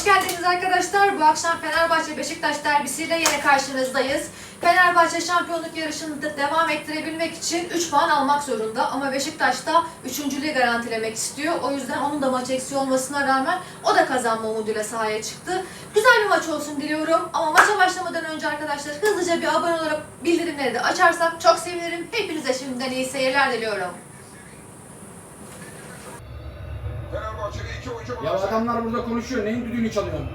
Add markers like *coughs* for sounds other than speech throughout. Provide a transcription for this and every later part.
Hoş geldiniz arkadaşlar. Bu akşam Fenerbahçe Beşiktaş derbisiyle yine karşınızdayız. Fenerbahçe şampiyonluk yarışını da devam ettirebilmek için 3 puan almak zorunda ama Beşiktaş da 3.lüğü garantilemek istiyor. O yüzden onun da maç eksiği olmasına rağmen o da kazanma umuduyla sahaya çıktı. Güzel bir maç olsun diliyorum ama maça başlamadan önce arkadaşlar hızlıca bir abone olarak bildirimleri de açarsak çok sevinirim. Hepinize şimdiden iyi seyirler diliyorum. Fenerbahçe'de iki oyuncu var. Ya adamlar burada konuşuyor. Neyin düdüğünü çalıyorsun?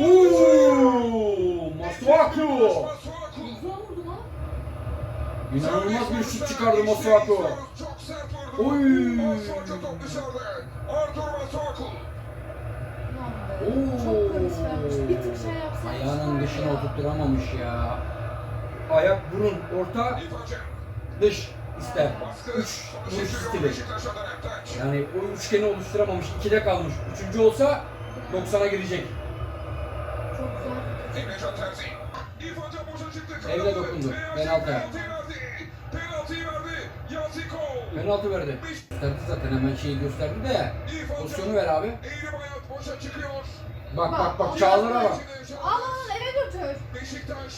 Ooo! Masuaku! İnanılmaz bir şut çıkardı Masuaku. Oy! Ayağının dışına oturtturamamış ya. Ayak, burun, orta, dış ister. Baskı. Üç istiyor stili. Yani o üçgeni oluşturamamış. ikide kalmış. Üçüncü olsa 90'a girecek. Kanadı. dokundu. Penaltı. Penaltı verdi. Gösterdi zaten hemen şeyi gösterdi de. Pozisyonu ver abi. Bak bak bak Çağlar'a bak. Al al eve götür. Beşiktaş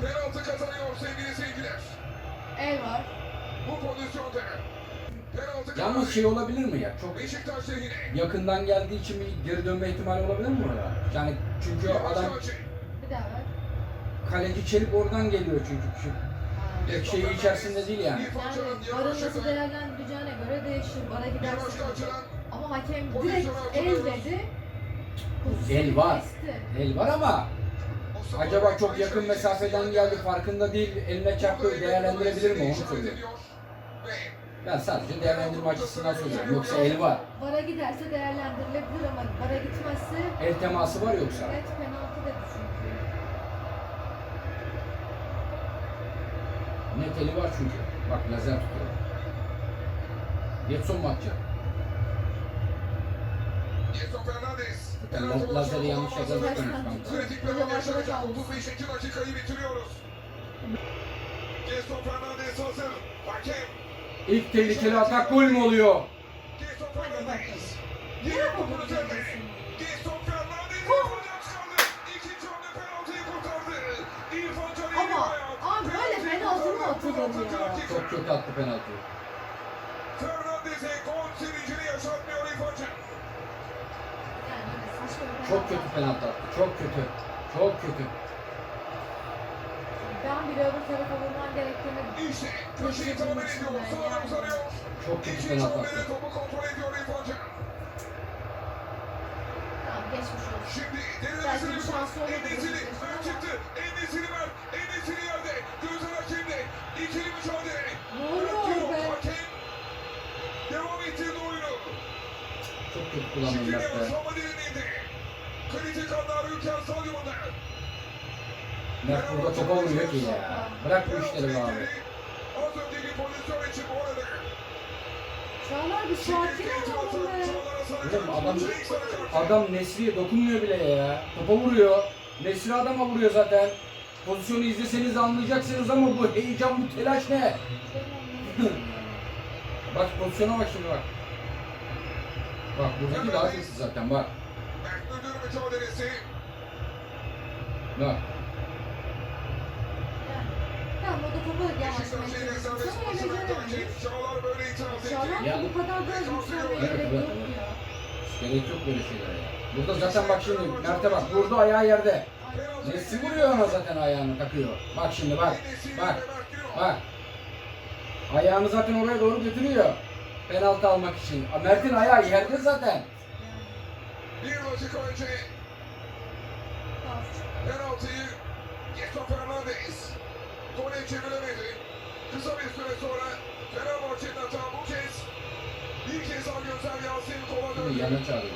penaltı kazanıyor sevgili seyirciler. El var. Bu pozisyonda penaltı Yalnız şey olabilir mi ya? Çok Beşiktaş lehine. yakından geldiği için bir geri dönme ihtimali olabilir mi orada? Yani çünkü adam Bir daha ver. kaleci çelip oradan geliyor çünkü. Şu Pek şeyi içerisinde değil yani. Yani varın nasıl değerlendireceğine göre değişir. Bana gidersin. Ama hakem direkt el dedi. El var. Kesti. El var ama acaba çok yakın mesafeden geldi farkında değil eline çarptı değerlendirebilir mi onu soruyorum. Ben sadece değerlendirme açısından soruyorum. Yoksa el var. Vara giderse değerlendirilebilir ama vara gitmezse El teması var yoksa. net penaltı dedi çünkü. Net eli var çünkü. Bak lazer tutuyor. Getson mu atacak? Gerson Fernandes. La- lazeri yanlış kanka. Kritik an yaşanacak 35. dakikayı bitiriyoruz. Gerson Fernandes hazır. Hakem. İlk tehlikeli atak gol mü oluyor? Gerson bakalım. Yine Yine topun mi üzerinde. bulacaksın? Gerson Fernandes hocam çıkardı. İkinci hamle penaltıyı kurtardı. İrfan Can Ama abi böyle penaltı mı atılır ya? Çok kötü attı penaltıyı. Fernandes'e gol Çok kötü penaltı attı. Çok kötü. Çok kötü. Ben bile öbür tarafa vurman gerektiğini İşte köşeyi tahmin ediyor. Sağına uzanıyor. Çok kötü İkinci penaltı hamlede attı. topu kontrol ediyor İrfan Can. Tamam geçmiş olsun. Şimdi Belki derinlemesine bir şansı olur Enesiri Beşiktaş'ın ön çıktı. Enesiri ver. Enesiri yerde. Gözler hakemde. İkili mücadele. Ne oluyor Bırakıyor be? Hakem. Devam ettirdi oyunu. Çok kötü Şimdi kullandılar be. yavaşlama derinliğinde. Mert burada topa vuruyor ki ya. Bırak bu işleri abi. Az önceki pozisyon için bu arada. Çağlar bir sakin be. Oğlum adam, adam Nesri'ye dokunmuyor bile ya. Topa vuruyor. Nesri adama vuruyor zaten. Pozisyonu izleseniz anlayacaksınız ama bu heyecan, bu telaş ne? *laughs* Bak pozisyona bak şimdi bak. Bak buradaki daha kötü zaten bak. Mücadelesi. Bak. Tamam o da topu yavaşlamaya. Çağlar böyle itiraz etti. Ya- bu kadar da yükselmeye gerek yok evet. ya. Gerek yok böyle şeylere ya. Burada zaten bak şimdi Mert'e bak. Vurdu ayağı yerde. Nesri vuruyor ona zaten ayağını takıyor. Bak şimdi bak. Bak. Bak. Ayağını zaten oraya doğru götürüyor. Penaltı almak için. Mert'in ayağı yerde zaten. Bir dakika önce penaltıyı Gerson Fernandes gole çeviremedi. Kısa bir süre sonra Fenerbahçe'nin hata bu kez bir kez daha Gözer Yasin kola döndü. yana çağırıyor.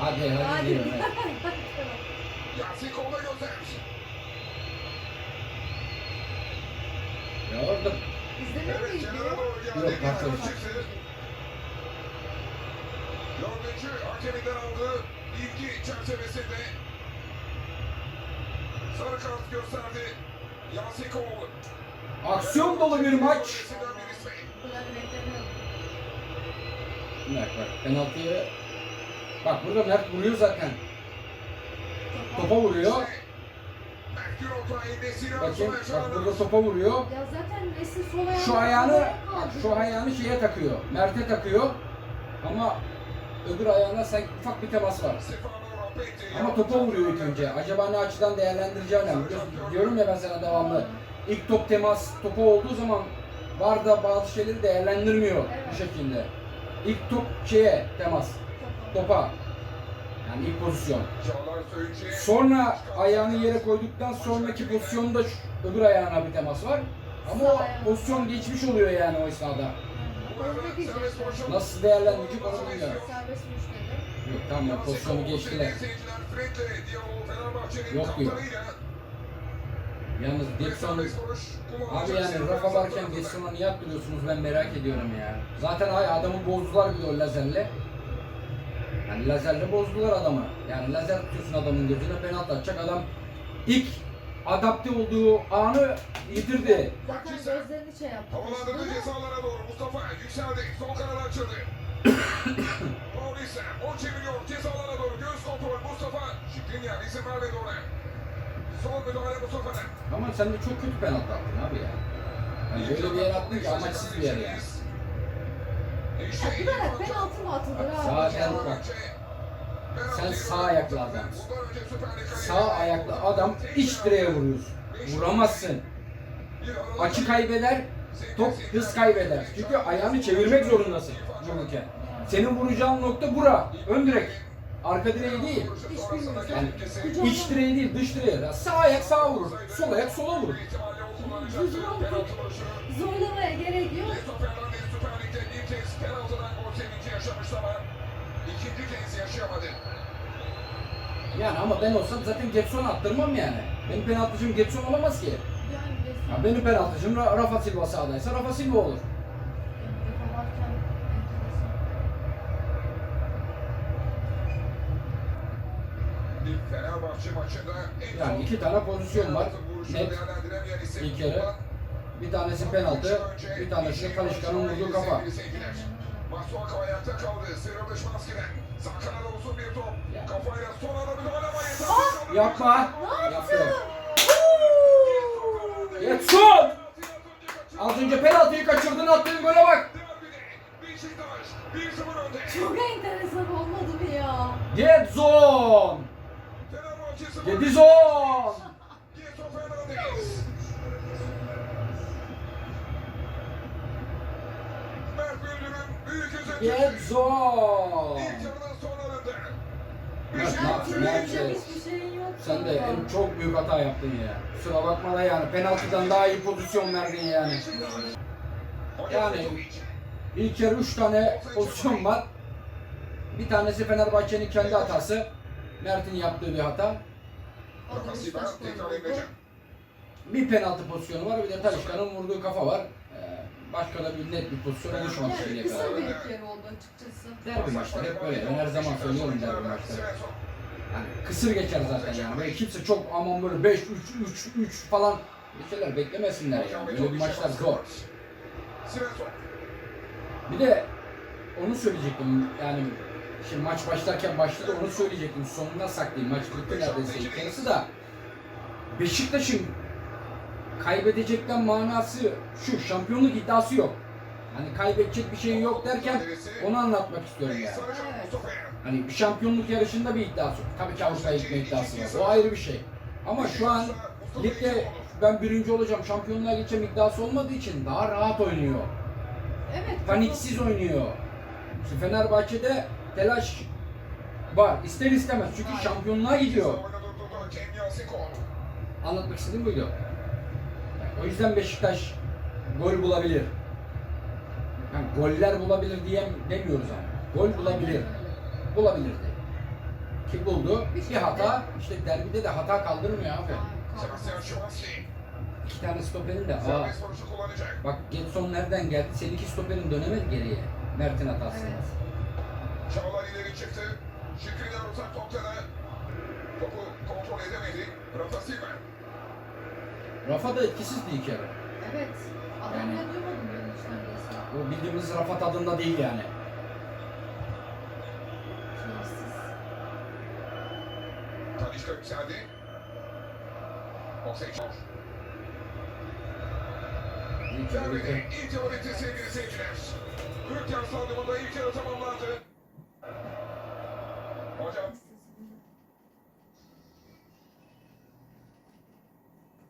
Hadi hadi, Hadi. diyorum. *laughs* evet. Yasin kola Gözer. Ya orada İzlemiyor Evet geldi. Yok, Bir karşı tarafa karşı. çıktı. Dördüncü hakeminden aldığı ilgi çerçevesinde sarı kart gösterdi. Yasin. Aksiyon dolu bir maç. Bak bak penaltıyı. Bak burada Mert vuruyor zaten. Topa vuruyor. Bakayım bak burada topa vuruyor. Ya zaten Messi sol ayağını Şu ayağını bak şu ayağını şeye takıyor. Mert'e takıyor. Ama öbür ayağına sanki ufak bir temas var. Ama topa vuruyor ilk önce. Acaba ne açıdan değerlendireceği önemli. Diyorum ya ben sana devamlı. İlk top temas topa olduğu zaman var da bazı şeyleri değerlendirmiyor bu şekilde. İlk top şeye temas. Topa. Yani ilk pozisyon. Sonra ayağını yere koyduktan sonraki pozisyonda öbür ayağına bir temas var. Ama o pozisyon geçmiş oluyor yani o esnada. Nasıl değerlendirecek onu bilmiyorum. Yok tamam pozisyonu geçtiler. Yok diyor. Yalnız Getson Abi yani Rafa varken Getson'a niye attırıyorsunuz ben merak ediyorum ya. Zaten ay adamı bozdular bir o lazerle. Yani lazerle bozdular adamı. Yani lazer tutuyorsun adamın gözüne penaltı atacak adam ilk adapte olduğu anı yitirdi. Zaten gözlerini şey yaptı. Havalandırdı cezalara doğru Mustafa yükseldi. Sol kanada açıldı. *coughs* Maurice o çeviriyor cezalara doğru. Göz kontrol Mustafa. Şikrinyar izin vermedi ona. Son müdahale Mustafa'dan. Ama sen de çok kötü penaltı attın abi ya. Yani böyle bir yer attın ki amaçsız bir yer yani. İşte kadar penaltı mı atılır abi? Zaten bak. Sen sağ ayaklı adamsın. Sağ ayaklı adam iç direğe vuruyorsun. Vuramazsın. Açı kaybeder, top hız kaybeder. Çünkü ayağını çevirmek zorundasın vururken. Senin vuracağın nokta bura, ön direk. Arka direği değil. Yani iç direği değil, dış direği. Sağ ayak sağa vurur, sol ayak sola vurur. Zorlamaya gerek yok. İkinci kez yaşayamadı. Yani ama ben olsam zaten Getson attırmam yani. Benim penaltıcım Getson olamaz ki. Yani Messi- Ya benim penaltıcım Ra- Rafa Silva sahadaysa Rafa Silva olur. Rafa varken enteresan. Bir Fenerbahçe maçında en Yani son iki tane pozisyon var. penaltı vuruşunu Net. değerlendiremeyen isim Bir kere. Bir tanesi penaltı, bir tanesi de Talişka'nın vurduğu kafa. Masuaka ayakta kaldı. Sıyrılmış maskeden. Bir top. Kafayla son müdahale ama yeter. Yapma. Yapıyor. Getson! Az önce penaltıyı kaçırdın attığın gole bak. Beşiktaş 1-0 önde. Çok enteresan olmadı mı ya? Getson! Fenerbahçe 0. Gedizon! Getson Fernandes. Mert Müldür'ün büyük özeti. Getson! İlk yarının sonlarında. Hiçbir şeyin yok. Sen de en çok büyük hata yaptın ya. Kusura bakma da yani penaltıdan daha iyi pozisyon verdin yani. Yani ilk yarı 3 tane pozisyon var. Bir tanesi Fenerbahçe'nin kendi hatası. Mert'in yaptığı bir hata. Bir penaltı pozisyonu var, bir de Talişka'nın vurduğu kafa var. Başka da bir net bir pozisyon oluşmamış Yani şimdiye kısa kadar. bir ilk yarı oldu açıkçası. Derbi maçları hep böyle. Ben her zaman söylüyorum derbi maçları. Yani kısır geçer zaten yani. Böyle kimse çok aman böyle 5 3 3 3 falan bir şeyler beklemesinler yani. Böyle bir maçlar zor. Bir de onu söyleyecektim yani şimdi maç başlarken başladı onu söyleyecektim. Sonuna saklayayım. Maç bitti neredeyse ilk yarısı da. Beşiktaş'ın kaybedecekten manası şu şampiyonluk iddiası yok. Hani kaybedecek bir şey yok derken onu anlatmak istiyorum yani. Hani bir şampiyonluk yarışında bir iddiası yok. Tabii ki Avrupa'ya gitme iddiası var. O ayrı bir şey. Ama şu an ligde ben birinci olacağım, şampiyonluğa geçeceğim iddiası olmadığı için daha rahat oynuyor. Evet. Paniksiz oynuyor. Fenerbahçe'de telaş var. İster istemez. Çünkü şampiyonluğa gidiyor. Anlatmak istediğim buydu. O yüzden Beşiktaş gol bulabilir. Yani goller bulabilir diye demiyoruz ama. Gol bulabilir. Bulabilirdi. Ki buldu. Bir hata. işte derbide de hata kaldırmıyor abi. İki tane stoperin de. Aa, bak Getson nereden geldi? Senin iki stoperin dönemedi geriye. Mert'in hatası. Evet. Çağlar ileri çıktı. Şükrü'den uzak noktada. Topu kontrol edemedi. Rafa Silva. Rafa da etkisizdi ilk yarı. Evet. Adam bile duymadım ben hiç neredeyse. Bu bildiğimiz Rafa tadında değil yani. Keyifsiz. Talişka yükseldi. Ki Derbide ilk yarı bitti sevgili seyirciler. 40 yaş sandığında ilk yarı tamamlandı.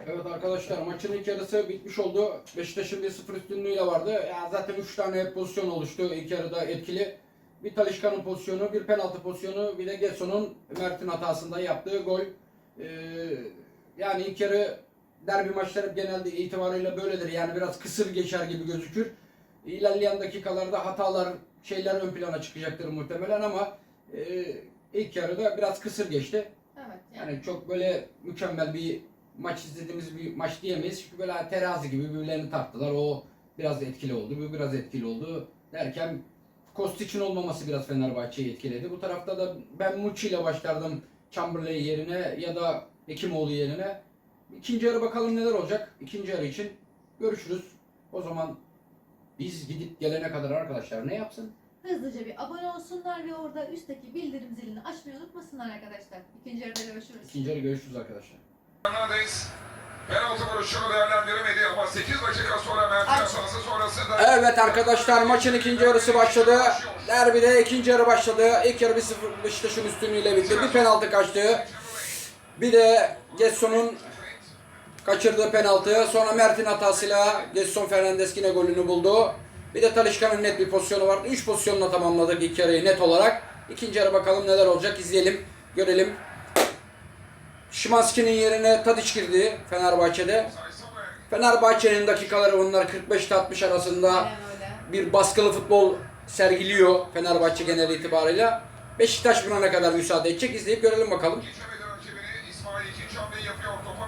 Evet arkadaşlar maçın ilk yarısı bitmiş oldu. Beşiktaş'ın 1-0 üstünlüğüyle vardı. Ya zaten 3 tane pozisyon oluştu ilk yarıda etkili. Bir Talişka'nın pozisyonu, bir penaltı pozisyonu, bir de Getson'un Mert'in hatasında yaptığı gol. Ee, yani ilk yarı derbi maçları genelde itibariyle böyledir. Yani biraz kısır geçer gibi gözükür. İlerleyen dakikalarda hatalar, şeyler ön plana çıkacaktır muhtemelen ama e, ilk yarıda biraz kısır geçti. Evet. Yani. Yani çok böyle mükemmel bir maç izlediğimiz bir maç diyemeyiz. Çünkü böyle terazi gibi birbirlerini tarttılar. O biraz etkili oldu, bu biraz etkili oldu. Derken Kostic'in olmaması biraz Fenerbahçe'yi etkiledi. Bu tarafta da ben Muçi ile başlardım Chamberlain yerine ya da Hekimoğlu yerine. İkinci yarı bakalım neler olacak. İkinci yarı için görüşürüz. O zaman biz gidip gelene kadar arkadaşlar ne yapsın? Hızlıca bir abone olsunlar ve orada üstteki bildirim zilini açmayı unutmasınlar arkadaşlar. İkinci yarıda görüşürüz. İkinci yarı görüşürüz arkadaşlar. Fernandes penaltı vuruşunu değerlendiremedi ama 8 dakika sonra Mert'in Aç. hatası sonrasında Evet arkadaşlar maçın ikinci yarısı başladı. Derbide ikinci yarı başladı. İlk yarı 1-0 Beşiktaş'ın üstünlüğüyle bitti. Bir penaltı kaçtı. Bir de Getson'un kaçırdığı penaltı. Sonra Mert'in hatasıyla Getson Fernandes yine golünü buldu. Bir de Talişka'nın net bir pozisyonu vardı. 3 pozisyonla tamamladık ilk yarıyı net olarak. İkinci yarı bakalım neler olacak izleyelim, görelim. Şimanski'nin yerine Tadiç girdi Fenerbahçe'de. Fenerbahçe'nin dakikaları bunlar 45-60 arasında bir baskılı futbol sergiliyor Fenerbahçe genel itibarıyla. Beşiktaş buna ne kadar müsaade edecek izleyip görelim bakalım.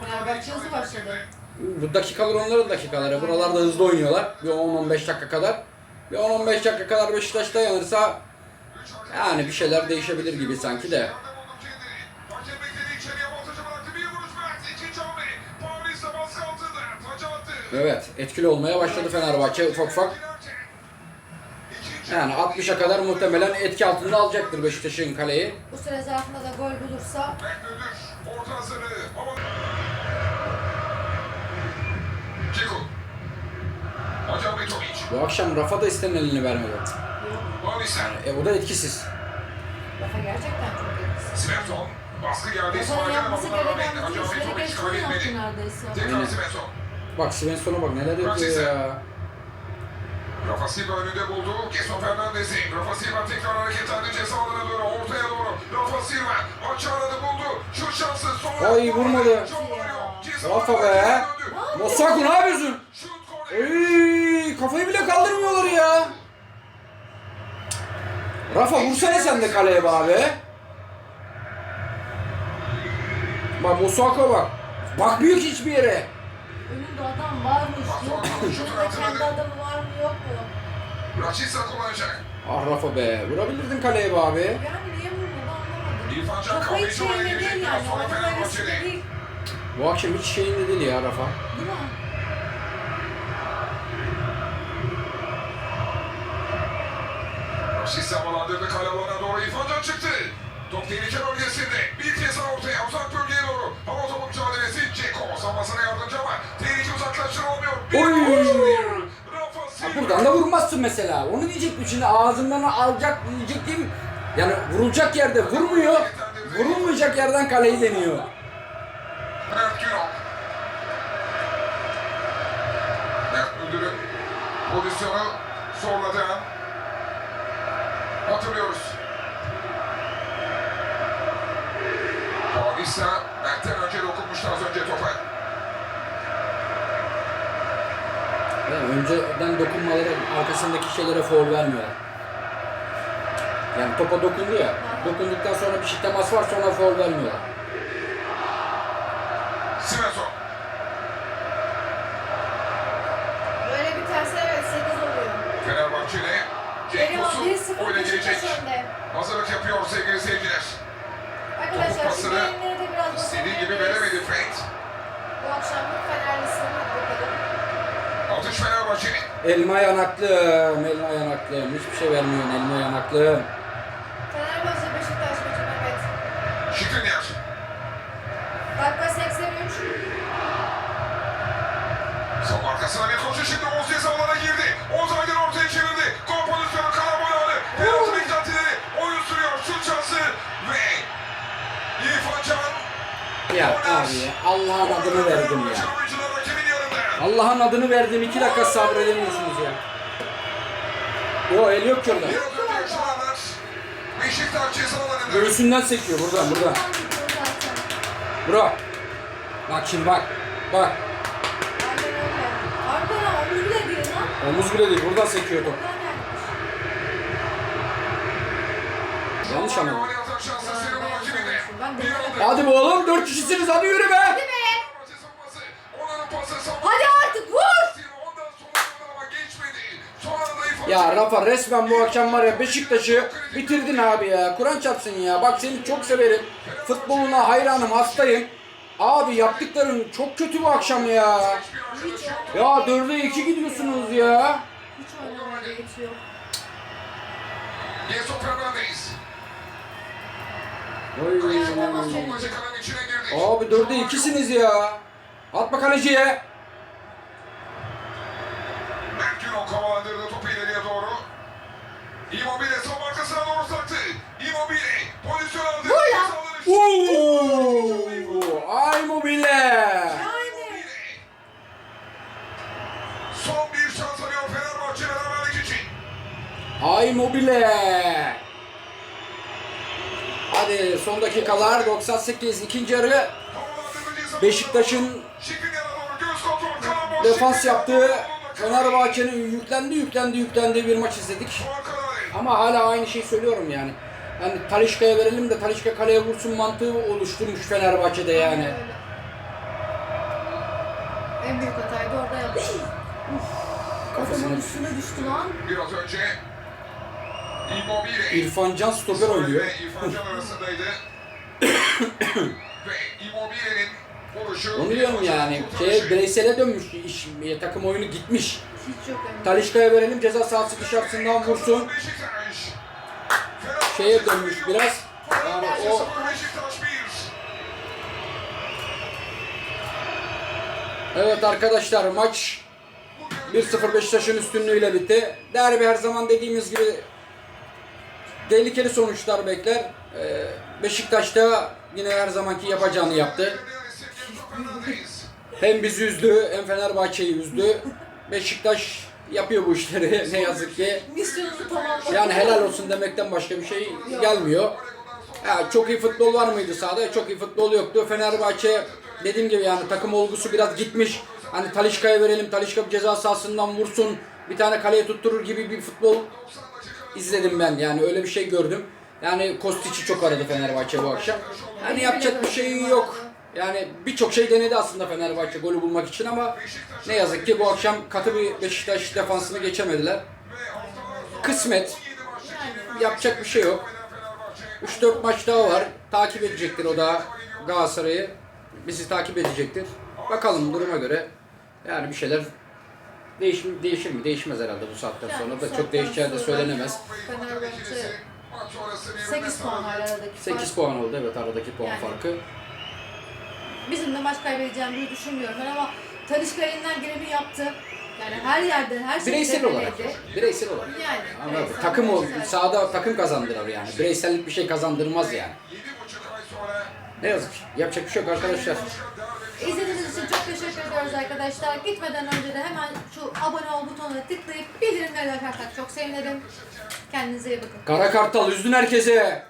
Fenerbahçe hızlı başladı. Bu dakikalar onların dakikaları. Buralarda hızlı oynuyorlar. Bir 10-15 dakika kadar. Bir 10-15 dakika kadar Beşiktaş dayanırsa yani bir şeyler değişebilir gibi sanki de. Evet etkili olmaya başladı Fenerbahçe ufak ufak. İkinci Yani 60'a kadar muhtemelen etki altında alacaktır Beşiktaş'ın kaleyi. Bu süre zarfında da gol bulursa. Bu akşam Rafa da istenileni vermedi. Paulista. E o da etkisiz. Rafa gerçekten çok etkisiz. Baskı geldi. Rafa'nın yapması gereken bütün işleri yaptı kaybetmedi. neredeyse. Tekrar Aynen. Bak Svensson'a bak neler yapıyor ya. Rafa Silva önünde buldu. Gerson Fernandez'i. Rafa Silva tekrar hareketlendi ceza alanına doğru. Ortaya doğru. Rafa Silva açı aradı buldu. Şut şansı. Sonra Ay, vurmadı. Rafa be. Mosaku ne yapıyorsun? Ey, kafayı bile kaldırmıyorlar ya. Rafa vursana sen de kaleye be abi. Bak Mosaku bak. Bakmıyor ki hiçbir yere. Önünde adam varmış yok mu? Önünde kendi adamı var mı yok mu? Raşitsa kullanacak. Ah Rafa be. Vurabilirdin kaleye be abi. Yani niye vurmadı anlamadım. İrfan Can Kafayı değil Biraz yani. sonra Oynamak riskli Fenerbahçe'de. değil. Bu akşam hiç şeyinde değil ya Rafa. Değil mi? Raşitsa havalandırdı kale alanına doğru. İrfan Can çıktı. Top tehlike bölgesinde. Bir kez daha ortaya. Uzak bölgeye Ha, Silva. buradan da vurmazsın mesela. Onu diyecektim şimdi ağzımdan alacak diyecektim. Yani vurulacak yerde vurmuyor. Vurulmayacak yerden kaleyi deniyor. Mert Müldür'ün pozisyonu an. Hatırlıyoruz. Paulista Mert'ten önce dokunmuştu az önce topa. Yani önceden dokunmaları arkasındaki şeylere foul vermiyorlar. Yani topa dokundu ya. Dokunduktan sonra bir şey temas var sonra foul vermiyorlar. Svensson. Böyle biterse evet 8 oluyor. Fenerbahçe'de Cenk Geliyor Tosun 1-0 oyuna girecek. Beşiktaş önde. Hazırlık yapıyor sevgili seyirciler. Arkadaşlar şimdi pasını yayınları da biraz İstediği gibi basabiliriz. veremedi Fred. Bu akşamlık Fenerlisinin hadi bakalım. Atış Fenerbahçe. Elma yanaklım, elma yanaklım. Hiçbir şey vermiyorsun elma yanaklım. Fenerbahçe Beşiktaş maçı Mehmet. Şikrinyar. Dakika 83. Son arkasına bir koşu şimdi Oğuz Ceza alana girdi. Oğuz Aydın ortaya çevirdi. Gol pozisyonu Karaboy aldı. Penaltı beklentileri. Oyun sürüyor. Şut şansı ve İrfan Can. Ya abi Allah'ın adını verdim ya. Allah'ın adını verdim. iki dakika sabredemiyorsunuz ya. Yo el yok ki orada. Göğsünden sekiyor buradan buradan. Bro. Bak şimdi bak. Bak. Omuz bile değil lan. Omuz bile değil. Buradan sekiyor top. Yanlış anladım. Hadi be oğlum. Dört kişisiniz. Hadi yürü be. Ya. Rafa resmen bu akşam var ya Beşiktaş'ı bitirdin abi ya. Kur'an çarpsın ya. Bak seni çok severim. Futboluna hayranım, hastayım. Abi yaptıkların çok kötü bu akşam ya. Hiç Ya 4'e 2 gidiyorsunuz ya. Hiç oynamaya gerek yok. Gerson Fernandes. Oy. Abi 4'e 2'siniz ya. Atma kaleciye. Merkino kovalandırdı Immobile. Son bir şans arıyor Fenerbahçe beraberlik için. Ay mobile. Hadi son dakikalar 98 ikinci yarı Beşiktaş'ın defans yaptığı Fenerbahçe'nin yüklendi yüklendi yüklendiği bir maç izledik. Ama hala aynı şeyi söylüyorum yani. Hani Talişka'ya verelim de Talişka kaleye vursun mantığı oluşturmuş Fenerbahçe'de yani. Öyle. En büyük hatayı da orada yaptı. Kafasına Adamın üstüne düştü lan. Biraz önce Immobile. İrfan Can stoper oynuyor. İrfan Can arasındaydı. Ve Immobile'nin. Onu diyorum yani. Şeye, bireysele dönmüş iş, takım oyunu gitmiş. Hiç yok hem. Talişka'ya verelim ceza sahası dışarısından vursun. Şeye dönmüş biraz. Yani o Beşiktaş 1. Evet arkadaşlar maç 1-0 Beşiktaş'ın üstünlüğüyle bitti. Derbi her zaman dediğimiz gibi tehlikeli sonuçlar bekler. Ee, Beşiktaş da yine her zamanki yapacağını yaptı. Hem bizi üzdü hem Fenerbahçe'yi üzdü. Beşiktaş yapıyor bu işleri *laughs* ne yazık ki. Misyonunu tamamladı. Yani helal olsun demekten başka bir şey gelmiyor. Ya çok iyi futbol var mıydı sahada? Çok iyi futbol yoktu. Fenerbahçe dediğim gibi yani takım olgusu biraz gitmiş. Hani Talişka'ya verelim, Talişka ceza sahasından vursun, bir tane kaleye tutturur gibi bir futbol izledim ben. Yani öyle bir şey gördüm. Yani Kostic'i çok aradı Fenerbahçe bu akşam. Yani yapacak bir şey yok. Yani birçok şey denedi aslında Fenerbahçe golü bulmak için ama ne yazık ki bu akşam katı bir Beşiktaş defansını geçemediler. Kısmet. Yapacak bir şey yok. 3-4 maç daha var. Takip edecektir o da Galatasaray'ı. Bizi takip edecektir. Bakalım duruma göre. Yani bir şeyler değiş, değişir mi? Değişmez herhalde bu saatten Yani sonra bu da çok değişeceği de söylenemez. Fenerbahçe 8 puan aradaki 8 fark. puan oldu evet aradaki puan Yani. farkı. Bizim de maç kaybedeceğimizi düşünmüyorum ben ama Talişka elinden geleni yaptı. Yani her yerden her şeyi Bireysel olarak. Bireysel olarak. Yani, Anladın mı? bireysel, Takım o bireysel. sahada takım kazandırır yani. Bireysellik bir şey kazandırmaz yani. 7,5 ay sonra Ne yazık ki. Yapacak bir şey yok arkadaşlar. İzlediğiniz için çok teşekkür ediyoruz arkadaşlar. Gitmeden önce de hemen şu abone ol butonuna tıklayıp bildirimleri açarsak çok sevinirim. Kendinize iyi bakın. Kara Kartal üzdün herkese.